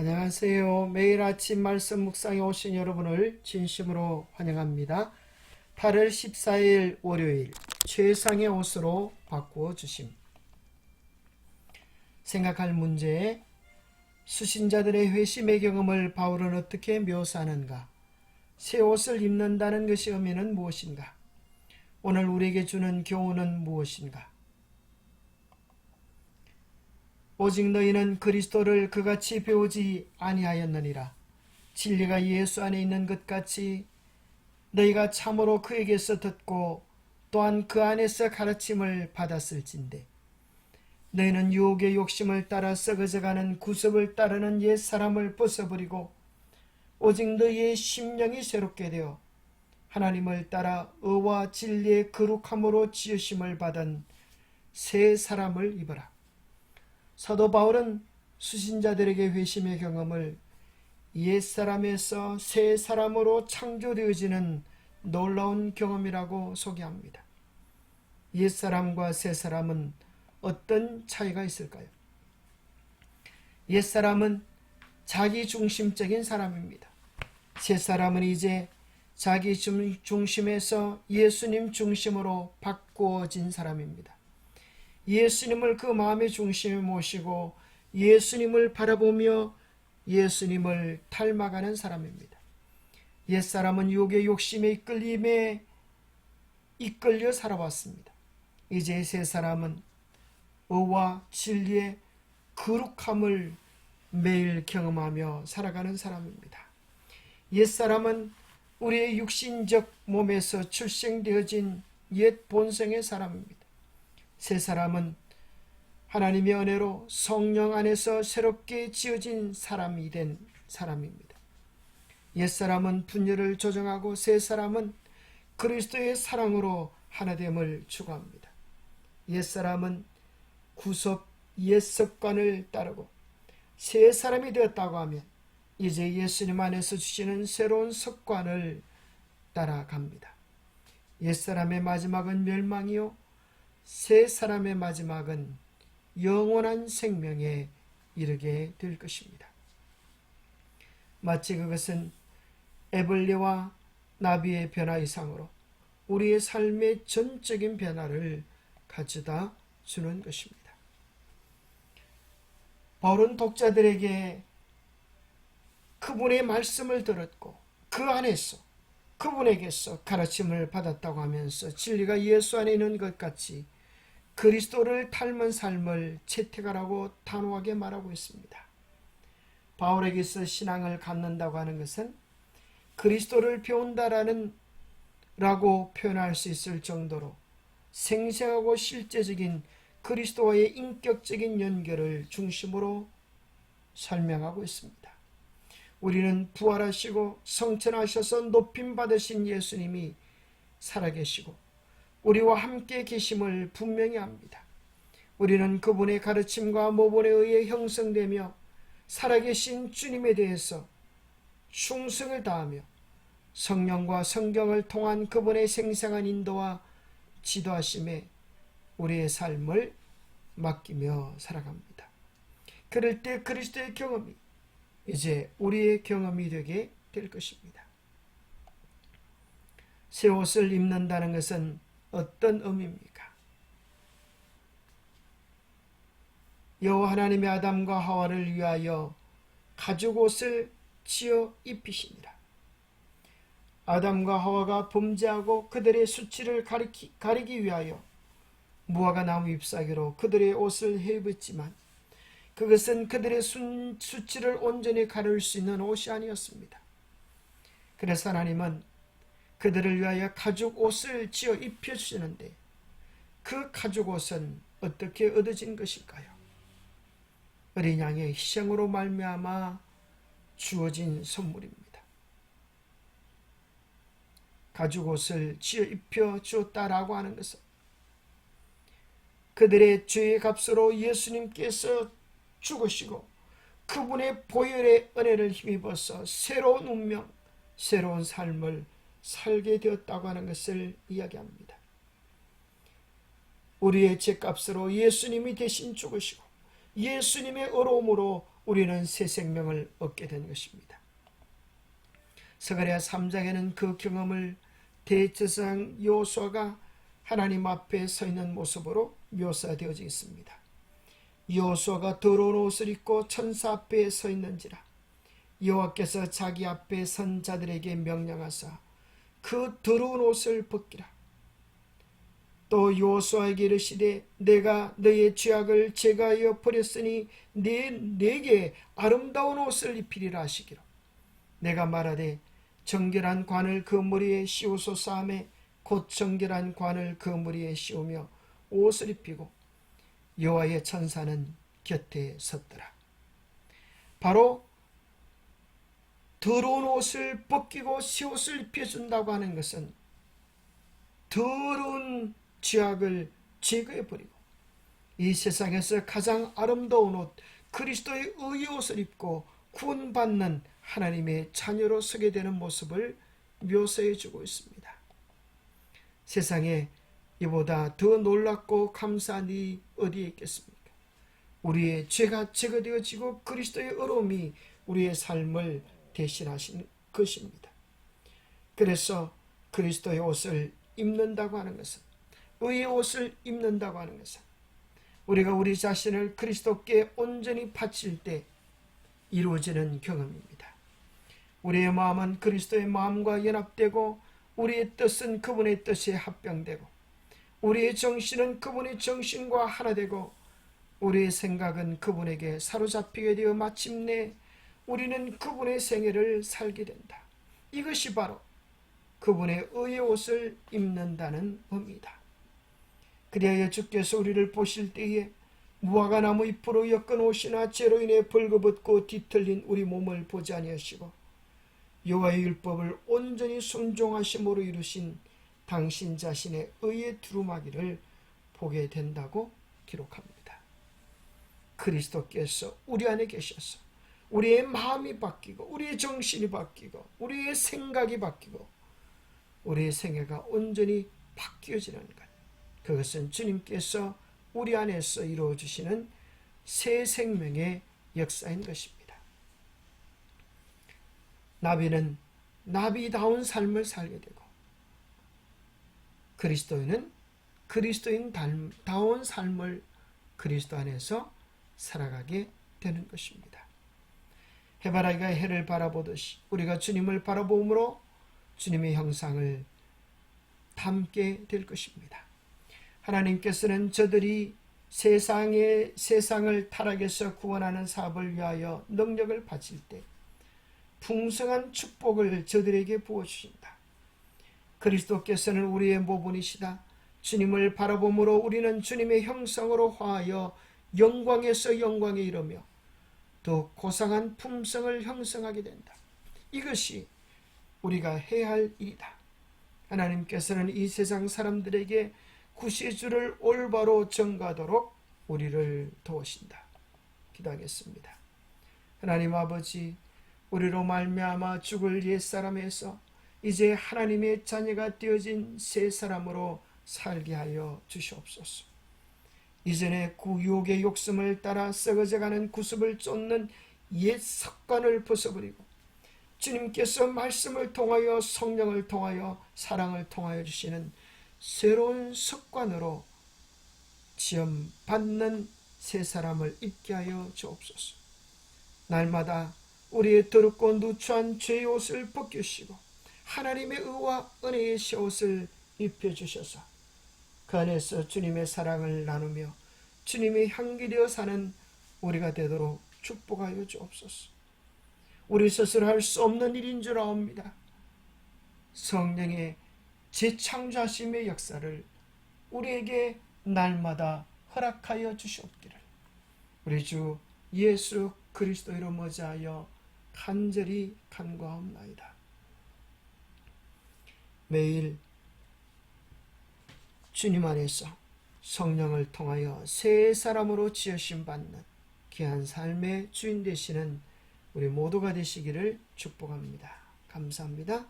안녕하세요. 매일 아침 말씀 묵상에 오신 여러분을 진심으로 환영합니다. 8월 14일 월요일 최상의 옷으로 바꾸어 주심. 생각할 문제 수신자들의 회심의 경험을 바울은 어떻게 묘사하는가? 새 옷을 입는다는 것의 의미는 무엇인가? 오늘 우리에게 주는 교훈은 무엇인가? 오직 너희는 그리스도를 그같이 배우지 아니하였느니라. 진리가 예수 안에 있는 것 같이 너희가 참으로 그에게서 듣고 또한 그 안에서 가르침을 받았을진데 너희는 유혹의 욕심을 따라 썩어져가는 구습을 따르는 옛 사람을 벗어버리고 오직 너희의 심령이 새롭게 되어 하나님을 따라 의와 진리의 거룩함으로 지으심을 받은 새 사람을 입어라. 사도 바울은 수신자들에게 회심의 경험을 옛사람에서 새 사람으로 창조되어지는 놀라운 경험이라고 소개합니다. 옛사람과 새 사람은 어떤 차이가 있을까요? 옛사람은 자기 중심적인 사람입니다. 새 사람은 이제 자기 중심에서 예수님 중심으로 바꾸어진 사람입니다. 예수님을 그 마음의 중심에 모시고 예수님을 바라보며 예수님을 닮아가는 사람입니다. 옛사람은 욕의 욕심에 이끌림에 이끌려 살아왔습니다. 이제 새 사람은 의와 진리의 거룩함을 매일 경험하며 살아가는 사람입니다. 옛사람은 우리의 육신적 몸에서 출생되어진 옛 본성의 사람입니다. 새 사람은 하나님의 은혜로 성령 안에서 새롭게 지어진 사람이 된 사람입니다. 옛 사람은 분열을 조정하고 새 사람은 그리스도의 사랑으로 하나됨을 추구합니다. 옛 사람은 구속 옛 습관을 따르고 새 사람이 되었다고 하면 이제 예수님 안에서 주시는 새로운 습관을 따라갑니다. 옛 사람의 마지막은 멸망이요 새 사람의 마지막은 영원한 생명에 이르게 될 것입니다. 마치 그것은 에블리와 나비의 변화 이상으로 우리의 삶의 전적인 변화를 가져다 주는 것입니다. 바울은 독자들에게 그분의 말씀을 들었고 그 안에서 그분에게서 가르침을 받았다고 하면서 진리가 예수 안에 있는 것 같이 그리스도를 닮은 삶을 채택하라고 단호하게 말하고 있습니다. 바울에게서 신앙을 갖는다고 하는 것은 그리스도를 배운다라는 라고 표현할 수 있을 정도로 생생하고 실제적인 그리스도와의 인격적인 연결을 중심으로 설명하고 있습니다. 우리는 부활하시고 성천하셔서 높임 받으신 예수님이 살아계시고 우리와 함께 계심을 분명히 합니다. 우리는 그분의 가르침과 모본에 의해 형성되며 살아계신 주님에 대해서 충성을 다하며 성령과 성경을 통한 그분의 생생한 인도와 지도하심에 우리의 삶을 맡기며 살아갑니다. 그럴 때 그리스도의 경험이 이제 우리의 경험이 되게 될 것입니다. 새 옷을 입는다는 것은 어떤 의미입니까? 여호와 하나님의 아담과 하와를 위하여 가죽 옷을 지어 입히시니라. 아담과 하와가 범죄하고 그들의 수치를 가리키, 가리기 위하여 무화과 나무 잎사귀로 그들의 옷을 해입었지만 그것은 그들의 수, 수치를 온전히 가릴 수 있는 옷이 아니었습니다. 그래서 하나님은 그들을 위하여 가죽 옷을 지어 입혀주시는데 그 가죽 옷은 어떻게 얻어진 것일까요? 어린 양의 희생으로 말미암아 주어진 선물입니다. 가죽 옷을 지어 입혀 주었다라고 하는 것은 그들의 죄의 값으로 예수님께서 죽으시고 그분의 보혈의 은혜를 힘입어서 새로운 운명, 새로운 삶을 살게 되었다고 하는 것을 이야기합니다. 우리의 죄값으로 예수님이 대신 죽으시고 예수님의 어려움으로 우리는 새 생명을 얻게 된 것입니다. 스가랴 3장에는 그 경험을 대제사장 요수아가 하나님 앞에 서 있는 모습으로 묘사되어져 있습니다. 요수아가 더러운 옷을 입고 천사 앞에 서 있는지라 여호와께서 자기 앞에 선 자들에게 명령하사 그 더러운 옷을 벗기라. 또 요수아에게 이르시되 내가 너의 죄악을 제가하여 버렸으니 내 내게 아름다운 옷을 입히리라 하시기로 내가 말하되 정결한 관을 그 머리에 씌우소서 하매 곧 정결한 관을 그 머리에 씌우며 옷을 입히고 여호와의 천사는 곁에 섰더라. 바로 더러운 옷을 벗기고 새 옷을 입혀준다고 하는 것은 더러운 죄악을 제거해 버리고 이 세상에서 가장 아름다운 옷 그리스도의 의의 옷을 입고 구원받는 하나님의 자녀로 서게 되는 모습을 묘사해 주고 있습니다. 세상에 이보다 더 놀랍고 감사한 일이 어디에 있겠습니까? 우리의 죄가 제거되어지고 그리스도의 의로움이 우리의 삶을 대신하신 것입니다. 그래서 그리스도의 옷을 입는다고 하는 것은 의의 옷을 입는다고 하는 것은 우리가 우리 자신을 그리스도께 온전히 바칠 때 이루어지는 경험입니다. 우리의 마음은 그리스도의 마음과 연합되고 우리의 뜻은 그분의 뜻에 합병되고 우리의 정신은 그분의 정신과 하나 되고 우리의 생각은 그분에게 사로잡히게 되어 마침내 우리는 그분의 생애를 살게 된다. 이것이 바로 그분의 의의 옷을 입는다는 의미다. 그리하여 주께서 우리를 보실 때에 무화과 나무 잎으로 엮은 옷이나 죄로 인해 벌거벗고 뒤틀린 우리 몸을 보지 아니하시고 여호와의 율법을 온전히 순종하심으로 이루신 당신 자신의 의의 두루마기를 보게 된다고 기록합니다. 그리스도께서 우리 안에 계셔서 우리의 마음이 바뀌고 우리의 정신이 바뀌고 우리의 생각이 바뀌고 우리의 생애가 온전히 바뀌어지는 것. 그것은 주님께서 우리 안에서 이루어 주시는 새 생명의 역사인 것입니다. 나비는 나비다운 삶을 살게 되고 그리스도인은 그리스도인 다운 삶을 그리스도 안에서 살아가게 되는 것입니다. 해바라기가 해를 바라보듯이 우리가 주님을 바라보므로 주님의 형상을 담게 될 것입니다. 하나님께서는 저들이 세상의 세상을 타락에서 구원하는 사업을 위하여 능력을 바칠 때 풍성한 축복을 저들에게 부어 주신다. 그리스도께서는 우리의 모분이시다. 주님을 바라보므로 우리는 주님의 형상으로 화하여 영광에서 영광에 이르며 더 고상한 품성을 형성하게 된다. 이것이 우리가 해야 할 일이다. 하나님께서는 이 세상 사람들에게 구세주를 올바로 정가도록 우리를 도우신다. 기도하겠습니다. 하나님 아버지, 우리로 말미암아 죽을 옛 사람에서 이제 하나님의 자녀가 되어진 새 사람으로 살게 하여 주시옵소서. 이전에 구욕의 욕심을 따라 썩어져가는 구습을 쫓는 옛 습관을 벗어버리고 주님께서 말씀을 통하여 성령을 통하여 사랑을 통하여 주시는 새로운 습관으로 지음 받는 새 사람을 입게 하여 주옵소서. 날마다 우리의 더럽고 누추한 죄의 옷을 벗기시고 하나님의 의와 은혜의 새 옷을 입혀주셔서 그 안에서 주님의 사랑을 나누며 주님의 향기 되어 사는 우리가 되도록 축복하여 주옵소서. 우리 스스로 할 수 없는 일인 줄 아옵니다. 성령의 재창조하심의 역사를 우리에게 날마다 허락하여 주시옵기를 우리 주 예수 그리스도 이름 머지하여 간절히 간구하옵나이다. 매일 주님 안에서 성령을 통하여 새 사람으로 지으심 받는 귀한 삶의 주인 되시는 우리 모두가 되시기를 축복합니다. 감사합니다.